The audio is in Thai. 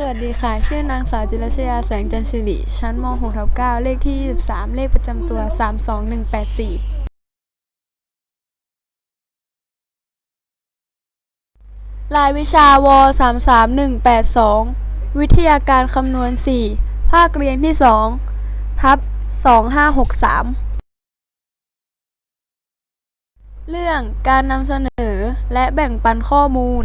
สวัสดีค่ะ ชื่อนางสาวจิรชยาแสงจันทร์สิริ ชั้นม .6 ทับ9เลขที่ 23 เลขประจำตัว 32184 รายวิชาว33182วิทยาการคำนวณ 4 ภาคเรียนที่ 2 ทับ 2563 เรื่องการนำเสนอและแบ่งปันข้อมูล